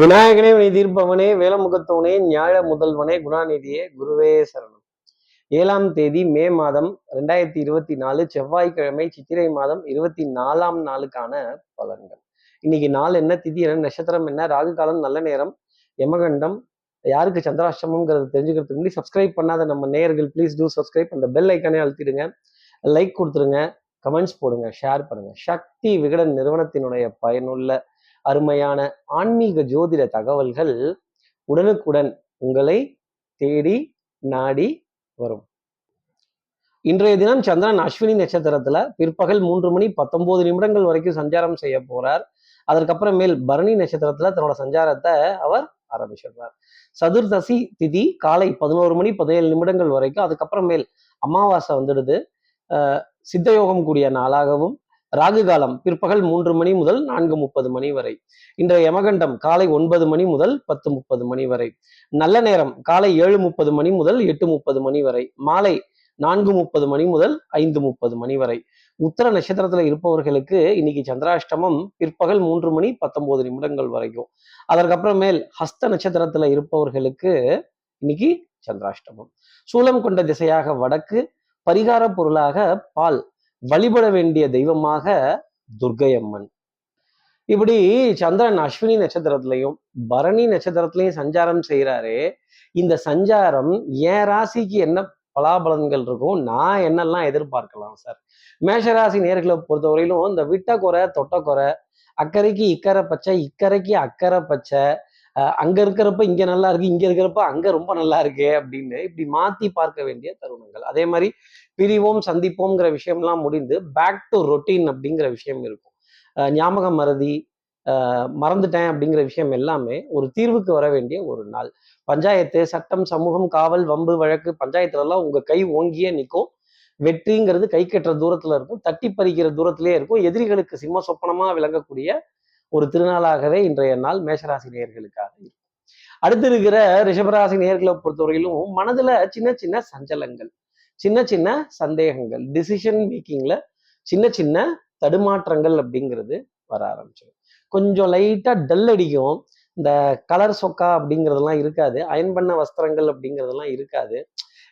விநாயகனே வினை தீர்ப்பவனே வேலமுகத்தவனே ஞாழ முதல்வனே குணாநிதியே குருவே சரணம். ஏழாம் தேதி மே மாதம் ரெண்டாயிரத்தி இருபத்தி நாலு செவ்வாய்க்கிழமை சித்திரை மாதம் இருபத்தி நாலாம் நாளுக்கான பலன்கள். இன்னைக்கு நாள் என்ன திதி என்ன நட்சத்திரம் என்ன ராகு காலம் நல்ல நேரம் யமகண்டம் யாருக்கு சந்திராஷ்டமம்ங்கிறது தெரிஞ்சுக்கிறதுக்கு முன்னாடி சப்ஸ்கிரைப் பண்ணாத நம்ம நேயர்கள் ப்ளீஸ் டூ சப்ஸ்கிரைப் அந்த பெல் ஐக்கானே அழுத்திடுங்க. லைக் கொடுத்துருங்க கமெண்ட்ஸ் போடுங்க ஷேர் பண்ணுங்க. சக்தி விகடன் நிறுவனத்தினுடைய பயனுள்ள அருமையான ஆன்மீக ஜோதிட தகவல்கள் உடனுக்குடன் உங்களை தேடி நாடி வரும். இன்றைய தினம் சந்திரன் அஸ்வினி நட்சத்திரத்துல பிற்பகல் மூன்று மணி பத்தொன்பது நிமிடங்கள் வரைக்கும் சஞ்சாரம் செய்ய போறார். அதற்கப்புறமேல் பரணி நட்சத்திரத்துல தன்னோட சஞ்சாரத்தை அவர் ஆரம்பிச்சிடுறார். சதுர்தசி திதி காலை பதினோரு மணி பதினேழு நிமிடங்கள் வரைக்கும் அதுக்கப்புறமேல் அமாவாசை வந்துடுது. சித்தயோகம் கூடிய நாளாகவும் ராகு காலம் பிற்பகல் மூன்று மணி முதல் நான்கு முப்பது மணி வரை. இன்றைய யமகண்டம் காலை ஒன்பது மணி முதல் பத்து முப்பது மணி வரை. நல்ல நேரம் காலை ஏழு முப்பது மணி முதல் எட்டு முப்பது மணி வரை. மாலை நான்கு முப்பது மணி முதல் ஐந்து முப்பது மணி வரை. உத்தர நட்சத்திரத்துல இருப்பவர்களுக்கு இன்னைக்கு சந்திராஷ்டமம் பிற்பகல் மூன்று மணி பத்தொன்பது நிமிடங்கள் வரைக்கும். அதற்கப்புறமேல் ஹஸ்த நட்சத்திரத்துல இருப்பவர்களுக்கு இன்னைக்கு சந்திராஷ்டமம். சூலம் கொண்ட திசையாக வடக்கு பரிகார பொருளாக பால் வழிபட வேண்டிய தெய்வமாக துர்க்கையம்மன். இப்படி சந்திரன் அஸ்வினி நட்சத்திரத்திலையும் பரணி நட்சத்திரத்திலையும் சஞ்சாரம் செய்கிறாரு இந்த சஞ்சாரம் என் ராசிக்கு என்ன பலாபலன்கள் இருக்கும் நான் என்னெல்லாம் எதிர்பார்க்கலாம் சார்? மேஷராசி நேர்களை பொறுத்தவரையிலும் இந்த விட்டக்குறை தொட்டக்குறை அக்கறைக்கு இக்கரை பச்சை இக்கரைக்கு அக்கறை பச்சை அஹ் அங்க இருக்கிறப்ப இங்க நல்லா இருக்கு இங்க இருக்கிறப்ப அங்க ரொம்ப நல்லா இருக்கு அப்படின்னு இப்படி மாத்தி பார்க்க வேண்டிய தருணங்கள். அதே மாதிரி பிரிவோம் சந்திப்போம்ங்கிற விஷயம்லாம் முடிந்து பேக் டு ரொட்டீன் அப்படிங்கிற விஷயம் இருக்கும். அஹ் ஞாபக மறதி மறந்துட்டேன் அப்படிங்கிற விஷயம் எல்லாமே ஒரு தீர்வுக்கு வர வேண்டிய ஒரு நாள். பஞ்சாயத்து சட்டம் சமூகம் காவல் வம்பு வழக்கு பஞ்சாயத்துல எல்லாம் உங்க கை ஓங்கியே நிற்கும் வெற்றிங்கிறது கை கட்டுற தூரத்துல இருக்கும் தட்டி பறிக்கிற தூரத்திலே இருக்கும். எதிரிகளுக்கு சிம்ம சொப்பனமா விளங்கக்கூடிய ஒரு திருநாளாகவே இன்றைய நாள் மேஷராசி நேயர்களுக்காக இருக்கும். அடுத்து இருக்கிற ரிஷபராசி நேர்களை பொறுத்தவரையிலும் மனதுல சின்ன சின்ன சஞ்சலங்கள். சின்ன சின்ன சந்தேகங்கள் டிசிஷன் மேக்கிங்ல சின்ன சின்ன தடுமாற்றங்கள் அப்படிங்கிறது வர ஆரம்பிச்சிடும் கொஞ்சம் லைட்டா டல் அடிக்கும். இந்த கலர் சொக்கா அப்படிங்கிறதெல்லாம் இருக்காது. அயன் பண்ண வஸ்திரங்கள் அப்படிங்கிறதெல்லாம் இருக்காது.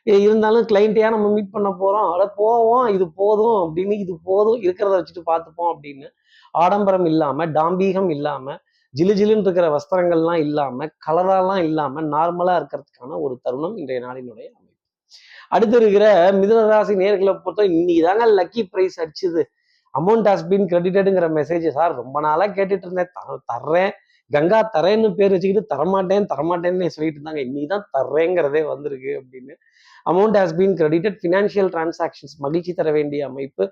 இருந்தாலும் கிளைண்ட்டையா நம்ம மீட் பண்ண போறோம். அட போவோம். இது போதும் அப்படின்னு இது போதும் இருக்கிறத வச்சுட்டு பார்த்துப்போம் அப்படின்னு ஆடம்பரம் இல்லாம டாம்பீகம் இல்லாம ஜிலு ஜிலுன்னு இருக்கிற வஸ்திரங்கள்லாம் இல்லாம கலராலாம் இல்லாம நார்மலா இருக்கிறதுக்கான ஒரு தருணம் இன்றைய நாளினுடைய அடுத்து இருக்கிற மிதுன ராசி நேர்களை பொறுத்த இன்னைக்கு தாங்க லக்கி ப்ரைஸ் அடிச்சுது. அமௌண்ட் ஹாஸ் பீன் கிரெடிட்டடுங்கிற மெசேஜ் சார் ரொம்ப நாளா கேட்டுட்டு இருந்தேன். தர்றேன். கங்கா தரேன்னு பேர் வச்சுக்கிட்டு தரமாட்டேன் தரமாட்டேன்னு சொல்லிட்டு இருந்தாங்க. இன்னைக்கு தான் தர்றேங்கிறதே வந்திருக்கு அப்படின்னு. Amount has been credited financial transactions மகிழ்ச்சி தர வேண்டிய அமைப்பு.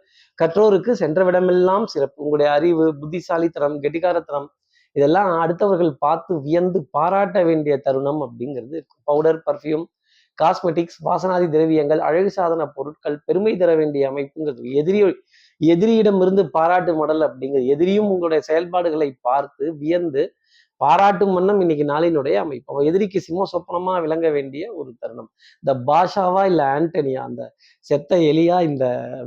கற்றோருக்கு சென்ற விடமெல்லாம் சிறப்பு. உங்களுடைய அறிவு புத்திசாலித்தனம் கெட்டிகாரத்தனம் இதெல்லாம் அடுத்தவர்கள் பார்த்து வியந்து பாராட்ட வேண்டிய தருணம் அப்படிங்கிறது. பவுடர் பர்ஃப்யூம் காஸ்மெட்டிக்ஸ் வாசனாதி திரவியங்கள் அழகு சாதன பொருட்கள் பெருமை தர வேண்டிய அமைப்புங்கிறது எதிரி எதிரியிடமிருந்து பாராட்டு மடல் அப்படிங்கிறது எதிரியும் உங்களுடைய செயல்பாடுகளை பார்த்து வியந்து பாராட்டும் வண்ணம் இன்னைக்கு நாளினுடைய அமைப்பு. எதிரிக்கு சிம்ம சொப்பனமா விளங்க வேண்டிய ஒரு தருணம். இந்த பாஷாவா இல்ல ஆண்டனியா அந்த செத்த எலியா இந்த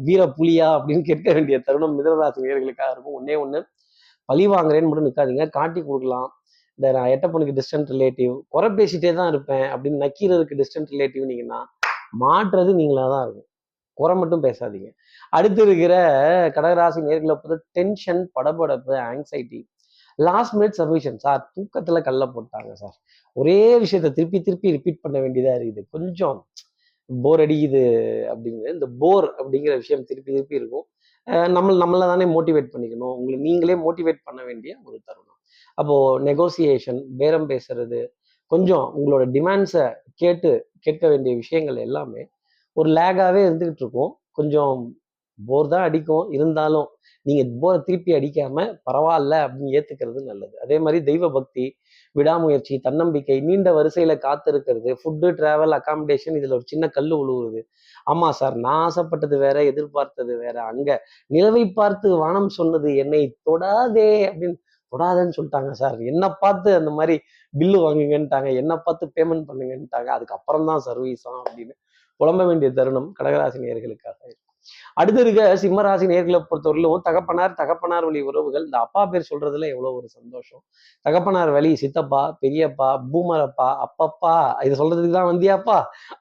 வீர புலியா அப்படின்னு கேட்க வேண்டிய தருணம் மிதனராசி நேர்களுக்காக இருக்கும். ஒன்னே ஒண்ணு பழி வாங்குறேன்னு மட்டும் நிற்காதீங்க காட்டி கொடுக்கலாம். இந்த நான் எட்ட பொண்ணுக்கு டிஸ்டன்ட் ரிலேட்டிவ் குறை பேசிட்டே தான் இருப்பேன் அப்படின்னு நக்கீரருக்கு டிஸ்டன்ட் ரிலேட்டிவ் நீங்கன்னா மாற்றுறது நீங்களா தான் இருக்கும். குறை மட்டும் பேசாதீங்க. அடுத்து இருக்கிற கடகராசி நேர்களை பொறுத்த டென்ஷன் படபடப்பு anxiety last minute submission sir தூக்கத்தில் கல்ல போட்டாங்க சார். ஒரே விஷயத்த திருப்பி திருப்பி ரிப்பீட் பண்ண வேண்டியதாக இருக்குது. கொஞ்சம் போர் அடிக்குது அப்படிங்கிறது இந்த போர் அப்படிங்கிற விஷயம் திருப்பி திருப்பி இருக்கும். நம்ம நம்மளை தானே மோட்டிவேட் பண்ணிக்கணும். உங்களை நீங்களே மோட்டிவேட் பண்ண வேண்டிய ஒரு தருணம். அப்போ நெகோசியேஷன் பேரம் பேசுறது கொஞ்சம் உங்களோட டிமாண்ட்ஸை கேட்டு கேட்க வேண்டிய விஷயங்கள் எல்லாமே ஒரு லேகாகவே இருந்துகிட்டு இருக்கும். கொஞ்சம் போர் தான் அடிக்கும். இருந்தாலும் நீங்கள் போரை திருப்பி அடிக்காமல் பரவாயில்ல அப்படின்னு ஏற்றுக்கிறது நல்லது. அதே மாதிரி தெய்வ பக்தி விடாமுயற்சி தன்னம்பிக்கை நீண்ட வரிசையில் காத்திருக்கிறது ஃபுட்டு டிராவல் அகாமடேஷன் இதில் ஒரு சின்ன கல் உழுவுறது. ஆமாம் சார் நான் ஆசைப்பட்டது வேற எதிர்பார்த்தது வேற. அங்கே நிலவை பார்த்து வானம் சொன்னது என்னை தொடாதே அப்படின்னு கூடாதுன்னு சொல்லிட்டாங்க சார். என்னை பார்த்து அந்த மாதிரி பில்லு வாங்குங்கன்ட்டாங்க என்னை பார்த்து பேமெண்ட் பண்ணுங்கன்ட்டாங்க அதுக்கப்புறம் தான் சர்வீஸாம் அப்படின்னு புலம்ப வேண்டிய தருணம் கடகராசி நேயர்களுக்காக அடுத்து இருக்க சிம்மராசி நேர்களை பொறுத்தவரையிலும் தகப்பனார் தகப்பனார் வழி உறவுகள் இந்த அப்பா பேர் சொல்றதுல எவ்வளவு ஒரு சந்தோஷம். தகப்பனார் வழி சித்தப்பா பெரியப்பா பூமரப்பா அப்பப்பா இதை சொல்றதுக்கு தான் வந்தியாப்பா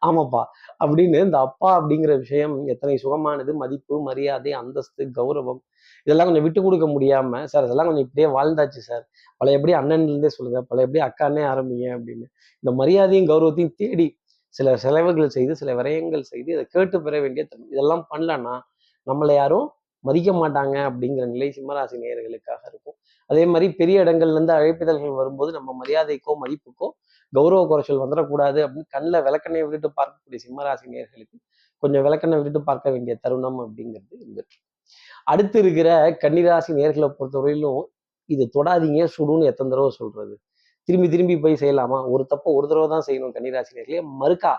ஆமாப்பா அப்படின்னு இந்த அப்பா அப்படிங்கிற விஷயம் எத்தனை சுகமானது மதிப்பு மரியாதை அந்தஸ்து கௌரவம் இதெல்லாம் கொஞ்சம் விட்டு கொடுக்க முடியாம சார் அதெல்லாம் கொஞ்சம் இப்படியே வாழ்ந்தாச்சு சார். பழைய எப்படி அண்ணன்லேருந்தே சொல்லுங்க பழைய எப்படி அக்கானே ஆரம்பிங்க அப்படின்னு. இந்த மரியாதையும் கௌரவத்தையும் தேடி சில செலவுகள் செய்து சில விரயங்கள் செய்து இதை கேட்டு பெற வேண்டிய தன்மை இதெல்லாம் பண்ணலன்னா நம்மளை யாரும் மதிக்க மாட்டாங்க அப்படிங்கிற நிலை சிம்மராசி நேயர்களுக்காக இருக்கும். அதே மாதிரி பெரிய இடங்கள்ல இருந்து அழைப்பிதழ்கள் வரும்போது நம்ம மரியாதைக்கோ மதிப்புக்கோ கௌரவ குறைச்சல் வந்துடக்கூடாது அப்படின்னு கண்ணில் விளக்கண்ணை விட்டுட்டு பார்க்கக்கூடிய சிம்மராசி நேர்களுக்கு கொஞ்சம் விளக்கண்ணை விட்டுட்டு பார்க்க வேண்டிய தருணம் அப்படிங்கிறது இருந்துட்டு அடுத்து இருக்கிற கன்னிராசி நேர்களை பொறுத்தவரையிலும் இது தொடாதீங்க சுடுன்னு எத்தனை தடவை சொல்றது. திரும்பி திரும்பி போய் செய்யலாமா? ஒரு தப்பை ஒரு தடவை தான் செய்யணும் கன்னிராசினர்களே மறுக்கா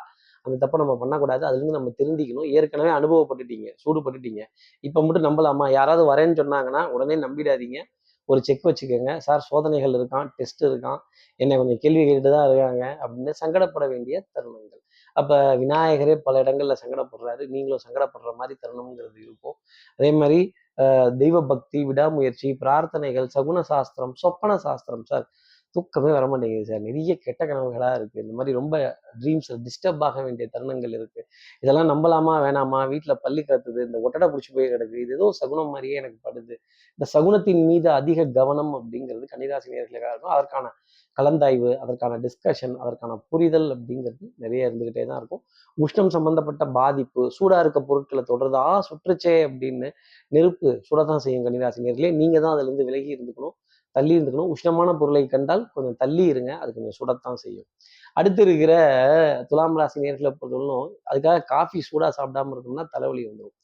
அந்த தப்பை நம்ம பண்ணக்கூடாது. அதுலேருந்து நம்ம திருந்திக்கணும் ஏற்கனவே அனுபவப்பட்டுட்டீங்க சூடுபட்டுட்டீங்க. இப்போ மட்டும் நம்பலாமா? யாராவது வரேன்னு சொன்னாங்கன்னா உடனே நம்பிடாதீங்க. ஒரு செக் வச்சுக்கோங்க. சார் சோதனைகள் இருக்கான் டெஸ்ட் இருக்கான். என்னை கொஞ்சம் கேள்வி கேட்டு தான் இருக்காங்க அப்படின்னு சங்கடப்பட வேண்டிய தருணங்கள். அப்போ விநாயகரே பல இடங்கள்ல சங்கடப்படுறாரு. நீங்களும் சங்கடப்படுற மாதிரி தருணம்ங்கிறது இருக்கும். அதே மாதிரி தெய்வ பக்தி விடாமுயற்சி பிரார்த்தனைகள் சகுன சாஸ்திரம் சொப்பன சாஸ்திரம் சார். தூக்கமே வர மாட்டேங்குது சார். நிறைய கெட்ட கனவுகளாக இருக்குது இந்த மாதிரி ரொம்ப ட்ரீம்ஸ் டிஸ்டர்ப் ஆக வேண்டிய தருணங்கள் இருக்குது இதெல்லாம் நம்பலாமா? வேணாமா? வீட்டில் பள்ளி கத்துது இந்த ஒட்டடை பிடிச்சி போய் கிடக்கு இது ஏதோ சகுனம் மாதிரியே எனக்கு படுது. இந்த சகுனத்தின் மீது அதிக கவனம் அப்படிங்கிறது கன்னிராசி நேர்களுக்காக இருக்கும். அதற்கான கலந்தாய்வு அதற்கான டிஸ்கஷன் அதற்கான புரிதல் அப்படிங்கிறது நிறைய இருந்துகிட்டே தான் இருக்கும். உஷ்ணம் சம்பந்தப்பட்ட பாதிப்பு சூடாக இருக்க பொருட்களை தொடர்ந்து ஆ சுற்றுச்சே அப்படின்னு நெருப்பு சுடதான் செய்யும் கன்னிராசி நேர்களே நீங்கள் தான் அதுலேருந்து விலகி இருந்துக்கணும். தள்ளி இருந்துக்கணும். உஷ்ணமான பொருளை கண்டால் கொஞ்சம் தள்ளி இருங்க. அது கொஞ்சம் சுடத்தான் செய்யும். அடுத்து இருக்கிற துலாம் ராசி நேர்களை பொறுத்தவரைக்கும் அதுக்காக காஃபி சூடாக சாப்பிடாம இருக்கணும்னா தலைவலி வந்துடும்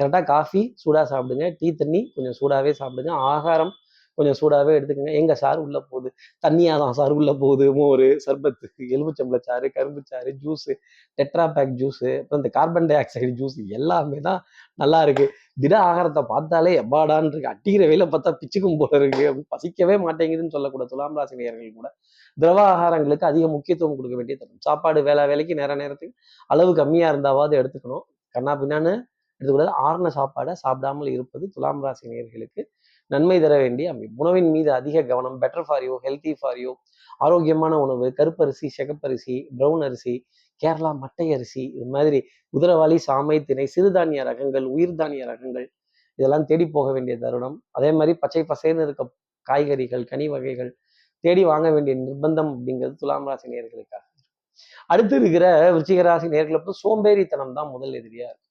கரெக்டாக காஃபி சூடாக சாப்பிடுங்க. டீ தண்ணி கொஞ்சம் சூடாகவே சாப்பிடுங்க. ஆகாரம் கொஞ்சம் சூடாகவே எடுத்துக்கோங்க. எங்கள் சார் உள்ள போகுது? தண்ணியாக தான் சார் உள்ள போகுது. மோர் சர்பத்து எலுமிச்சம்பளச்சாறு கரும்புச்சாறு ஜூஸு டெட்ரா பேக் ஜூஸு அப்புறம் இந்த கார்பன் டை ஆக்சைடு ஜூஸ் எல்லாமே தான் நல்லா இருக்கு. திட ஆகாரத்தை பார்த்தாலே எப்பாடான் இருக்கு. அட்டிக்கிற வேலை பார்த்தா பிச்சுக்கும் போல இருக்கு. பசிக்கவே மாட்டேங்குதுன்னு சொல்லக்கூட துலாம் ராசி நேயர்கள் கூட. திரவ ஆகாரங்களுக்கு அதிக முக்கியத்துவம் கொடுக்க வேண்டிய தரும் சாப்பாடு வேலை வேலைக்கு நேர நேரத்துக்கு அளவு கம்மியாக இருந்தாவது எடுத்துக்கணும். கண்ணா பின்னான்னு எடுத்துக்கூடாது ஆறுன சாப்பாடை சாப்பிடாமல் இருப்பது துலாம் ராசி நேர்களுக்கு நன்மை தர வேண்டிய அமைப்பு. உணவின் மீது அதிக கவனம் better for you healthy for you ஆரோக்கியமான உணவு கருப்பரிசி செகப்பரிசி ப்ரௌன் அரிசி கேரளா மட்டை அரிசி இது மாதிரி குதிரவாளி சாமை திணை சிறுதானிய ரகங்கள் உயிர் தானிய ரகங்கள் இதெல்லாம் தேடி போக வேண்டிய தருணம். அதே மாதிரி பச்சை பசேன்னு இருக்க காய்கறிகள் கனி வகைகள் தேடி வாங்க வேண்டிய நிர்பந்தம் அப்படிங்கிறது துலாம் ராசி நேர்களுக்காக அடுத்து இருக்கிற விருச்சிக ராசி நேர்களுக்கு சோம்பேறித்தனம் தான் முதல் எதிரியா இருக்கு.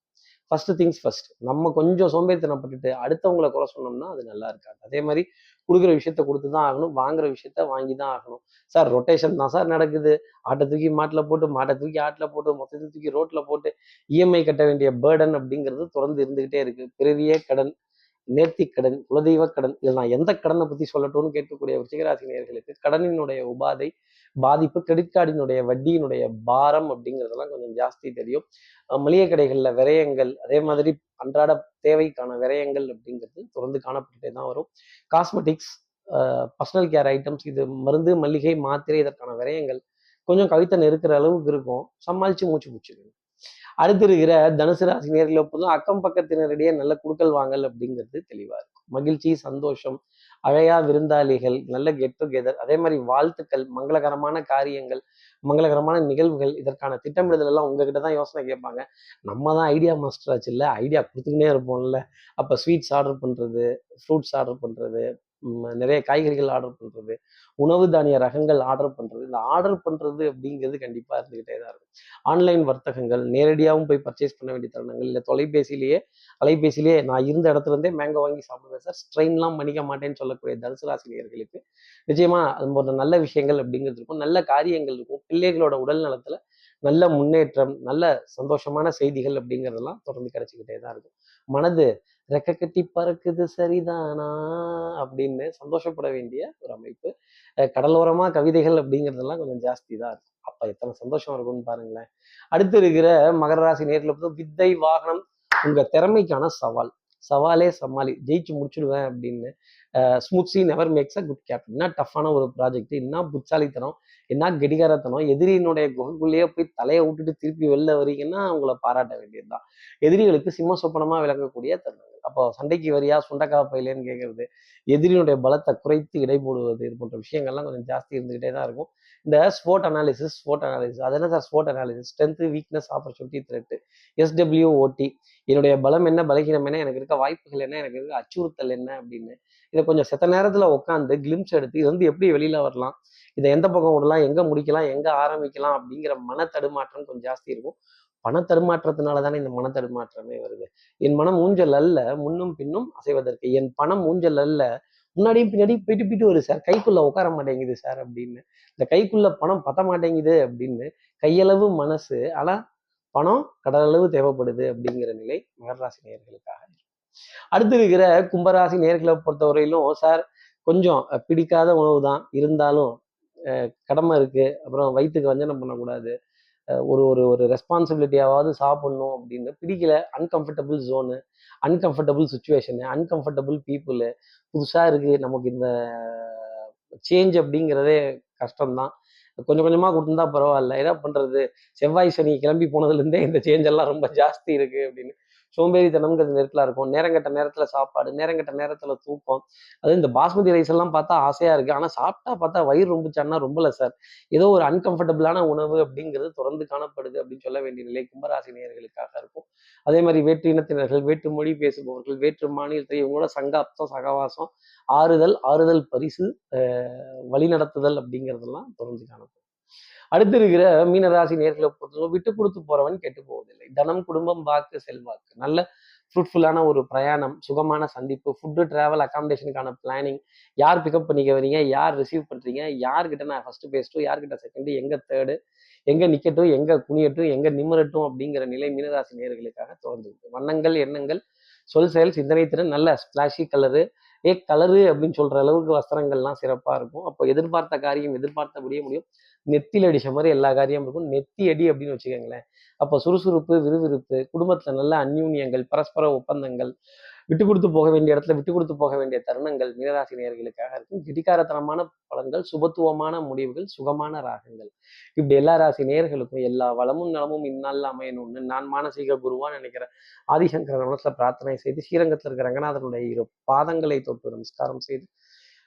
ஃபஸ்ட்டு திங்ஸ் ஃபஸ்ட் நம்ம கொஞ்சம் சோம்பேறித்தனப்பட்டுட்டு அடுத்தவங்களை குறை சொன்னோம்னா அது நல்லா இருக்காது. அதே மாதிரி கொடுக்குற விஷயத்த கொடுத்து தான் ஆகணும். வாங்குற விஷயத்த வாங்கி தான் ஆகணும். சார் ரொட்டேஷன் தான் சார் நடக்குது. ஆட்டை தூக்கி மாட்டில் போட்டு மாட்டை தூக்கி ஆட்டில் போட்டு மொத்தத்தை தூக்கி ரோட்டில் போட்டு இஎம்ஐ கட்ட வேண்டிய பேர்டன் அப்படிங்கிறது தொடர்ந்து இருந்துக்கிட்டே இருக்குது பிறவியே கடன். நேர்த்திக்கடன் குலதெய்வ கடன் இதில் நான் எந்த கடனை பற்றி சொல்லட்டும்னு கேட்கக்கூடிய விருச்சிகராசி நேர்களுக்கு கடனினுடைய உபாதை பாதிப்பு கிரெடிட் கார்டினுடைய வட்டியினுடைய பாரம் அப்படிங்கிறதெல்லாம் கொஞ்சம் ஜாஸ்தி தெரியும். மளிகை கடைகளில் விரயங்கள் அதே மாதிரி அன்றாட தேவைக்கான விரயங்கள் அப்படிங்கிறது தொடர்ந்து காணப்பட்டுட்டே தான் வரும். காஸ்மெட்டிக்ஸ் பர்சனல் கேர் ஐட்டம்ஸ் இது மருந்து மல்லிகை மாத்திரை இதற்கான விரயங்கள் கொஞ்சம் கவித்தை நெருக்கிற அளவுக்கு இருக்கும். சமாளித்து மூச்சு மூச்சுக்கணும் அடுத்து இருக்கிற தனுசு ராசி நேரில் எப்போதும் அக்கம் பக்கத்தினரிடையே நல்ல குடுக்கல் வாங்கல் அப்படிங்கிறது தெளிவா இருக்கும். மகிழ்ச்சி சந்தோஷம் அழையா விருந்தாளிகள் நல்ல கெட் டுகெதர் அதே மாதிரி வாழ்த்துக்கள் மங்களகரமான காரியங்கள் மங்களகரமான நிகழ்வுகள் இதற்கான திட்டமிடுதல் எல்லாம் உங்ககிட்ட தான் யோசனை கேட்பாங்க. நம்ம தான் ஐடியா மாஸ்டர் ஆச்சு இல்லை ஐடியா கொடுத்துக்கிட்டே இருப்போம்ல. அப்போ ஸ்வீட்ஸ் ஆர்டர் பண்ணுறது ஃப்ரூட்ஸ் ஆர்டர் பண்ணுறது நிறைய காய்கறிகள் ஆர்டர் பண்ணுறது உணவு தானிய ரகங்கள் ஆர்டர் பண்ணுறது இந்த ஆர்டர் பண்ணுறது அப்படிங்கிறது கண்டிப்பாக இருந்துக்கிட்டே தான் இருக்கும். ஆன்லைன் வர்த்தகங்கள் நேரடியாகவும் போய் பர்ச்சேஸ் பண்ண வேண்டிய தருணங்கள் இல்லை தொலைபேசியிலேயே அலைபேசியிலேயே நான் இருந்த இடத்துல இருந்தே மேங்கோ வாங்கி சாப்பிடுவேன் சார் ஸ்ட்ரெயின்லாம் பண்ணிக்க மாட்டேன்னு சொல்லக்கூடிய தனுசு ராசினியர்களுக்கு நிச்சயமா அது போன்ற நல்ல விஷயங்கள் அப்படிங்கிறது இருக்கும். நல்ல காரியங்கள் இருக்கும். பிள்ளைகளோட உடல் நலத்தில் நல்ல முன்னேற்றம் நல்ல சந்தோஷமான செய்திகள் அப்படிங்கிறதெல்லாம் தொடர்ந்து கிடைச்சிக்கிட்டே தான் இருக்கும். மனது ரெக்க கட்டி பறக்குது சரிதானா அப்படின்னு சந்தோஷப்பட வேண்டிய ஒரு அமைப்பு. கடலோரமா கவிதைகள் அப்படிங்கிறதெல்லாம் கொஞ்சம் ஜாஸ்தி தான் இருக்கும். அப்ப எத்தனை சந்தோஷம் இருக்கும்னு பாருங்களேன். அடுத்து இருக்கிற மகர ராசி நேரில் வித்தை வாகனம் உங்க திறமைக்கான சவால். சவாலே சமாளி. ஜெயிச்சு முடிச்சுடுவேன் அப்படின்னு smooth sea never makes a good captain என்ன டஃப்பான ஒரு ப்ராஜெக்ட் என்ன புட்சாலித்தனம் என்ன கெடிகாரத்தனம் எதிரியினுடைய குகைக்குள்ளேயே போய் தலையை விட்டுட்டு திருப்பி வெளில வரீங்கன்னா உங்களை பாராட்ட வேண்டியதுதான். எதிரிகளுக்கு சிம்ம சொப்பனமாக விளங்கக்கூடிய தருணங்கள். அப்போ சண்டைக்கு வரியா சுண்டக்கா பையிலேன்னு கேட்கறது எதிரியினுடைய பலத்தை குறைத்து இடை போடுவது இது போன்ற விஷயங்கள்லாம் கொஞ்சம் ஜாஸ்தி இருந்துகிட்டே தான் இருக்கும். இந்த ஸ்போர்ட் அனாலிசிஸ் ஸ்போர்ட் அனாலிசிஸ் அது என்ன sir sport analysis strength weakness opportunity threat S W O T என்னுடைய பலம் என்ன பலகீனம் என்ன எனக்கு இருக்க வாய்ப்புகள் என்ன எனக்கு இருக்க அச்சுறுத்தல் என்ன அப்படின்னு இதை கொஞ்சம் செத்த நேரத்தில் உட்காந்து கிளிம்ஸ் எடுத்து இது வந்து எப்படி வெளியில் வரலாம் இதை எந்த பக்கம் விடலாம் எங்கே முடிக்கலாம் எங்கே ஆரம்பிக்கலாம் அப்படிங்கிற மன தடுமாற்றம் கொஞ்சம் ஜாஸ்தி இருக்கும். பண தானே இந்த மன தருமாற்றமே வருது. என் மனம் ஊஞ்சல் அல்ல முன்னும் பின்னும் அசைவதற்கு. என் பணம் ஊஞ்சல் அல்ல. முன்னாடியும் பின்னாடி போயிட்டு போயிட்டு வருது சார் கைக்குள்ள உட்கார மாட்டேங்குது சார் அப்படின்னு. இந்த கைக்குள்ள பணம் பத்த மாட்டேங்குது அப்படின்னு கையளவு மனசு. ஆனா பணம் கடலளவு தேவைப்படுது அப்படிங்கிற நிலை மகராசி நேர்களுக்காக அடுத்து இருக்கிற கும்பராசி நேர்களை பொறுத்தவரையிலும் சார் கொஞ்சம் பிடிக்காத உணவு தான் இருந்தாலும் கடமை இருக்கு. அப்புறம் வயிற்றுக்கு வஞ்சனம் பண்ணக்கூடாது. ஒரு ஒரு ஒரு ரெஸ்பான்சிபிலிட்டியாவது சாப்பிடணும் அப்படின்னு பிடிக்கல. Uncomfortable zone uncomfortable situation uncomfortable people புதுசாக இருக்குது நமக்கு இந்த சேஞ்ச் அப்படிங்கிறதே கஷ்டம்தான். கொஞ்சம் கொஞ்சமாக கொடுத்துருந்தா பரவாயில்ல. என்ன பண்ணுறது செவ்வாய் சனி கிளம்பி போனதுலேருந்தே இந்த சேஞ்ச் எல்லாம் ரொம்ப ஜாஸ்தி இருக்குது அப்படின்னு. சோம்பேறித்தனம்ங்கிறது நெருக்கலாக இருக்கும். நேரங்கட்ட நேரத்தில் சாப்பாடு நேரங்கட்ட நேரத்தில் தூக்கம். அது இந்த பாஸ்மதி ரைஸ் எல்லாம் பார்த்தா ஆசையாக இருக்குது ஆனால் சாப்பிட்டா பார்த்தா வயிறு ரொம்பிச்சான்னா ரொம்பல சார். ஏதோ ஒரு அன்கம்ஃபர்டபுளான உணவு அப்படிங்கிறது தொடர்ந்து காணப்படுது அப்படின்னு சொல்ல வேண்டிய நிலை கும்பராசி நேர்களுக்காக இருக்கும். அதே மாதிரி வேற்று இனத்தினர்கள் வேற்று மொழி பேசுபவர்கள் வேற்று மாநிலத்தை இவங்களோட சங்காப்தம் சகவாசம் ஆறுதல் ஆறுதல் பரிசு வழிநடத்துதல் அப்படிங்கிறதெல்லாம் தொடர்ந்து காணப்படும். அடுத்து இருக்கிற மீனராசி நேர்களை பொறுத்தவரை விட்டு கொடுத்து போறவன் கெட்டு போவதில்லை. தனம் குடும்பம் வாக்கு செல்வாக்கு. நல்ல ஃப்ரூட்ஃபுல்லான ஒரு பிரயாணம் சுகமான சந்திப்பு ஃபுட்டு ட்ராவல் அகாமடேஷனுக்கான பிளானிங் யார் பிக்கப் பண்ணிக்க வரீங்க யார் ரிசீவ் பண்ணுறீங்க யார்கிட்ட நான் ஃபர்ஸ்ட் பேசட்டும்? யார்கிட்ட செகண்ட் எங்க தேர்டு எங்க நிக்கட்டும்? எங்க குனியட்டும்? எங்க நிம்மரட்டும் அப்படிங்கிற நிலை மீனராசி நேர்களுக்காக தொடர்ந்து வண்ணங்கள் எண்ணங்கள் சொல் செயல் சிந்தனை திறன் நல்ல ஸ்பிளாஷி கலரு ஏ கலரு அப்படின்னு சொல்ற அளவுக்கு வஸ்திரங்கள்லாம் சிறப்பாக இருக்கும். அப்போ எதிர்பார்த்த காரியம் எதிர்பார்த்தபடியே முடியும். நெத்தியில் அடித்த மாதிரி எல்லா காரியமும் இருக்கும். நெத்தி அடி அப்படின்னு வச்சுக்கோங்களேன். அப்போ சுறுசுறுப்பு விறுவிறுப்பு குடும்பத்தில் நல்ல அந்யூன்யங்கள் பரஸ்பர ஒப்பந்தங்கள் விட்டு கொடுத்து போக வேண்டிய இடத்துல விட்டு கொடுத்து போக வேண்டிய தருணங்கள் மீனராசி நேர்களுக்காக இருக்கும். கிடிகாரத்தனமான பலன்கள் சுபத்துவமான முடிவுகள் சுகமான ராகங்கள். இப்படி எல்லா ராசி நேர்களுக்கும் எல்லா வளமும் நலமும் இந்நாளில் அமையணும்னு நான் மானசீக குருவான்னு நினைக்கிறேன். ஆதிசங்கர மனசுல பிரார்த்தனை செய்து ஸ்ரீரங்கத்தில் இருக்கிற ரங்கநாதனுடைய இரு பாதங்களை தொட்டு நமஸ்காரம் செய்து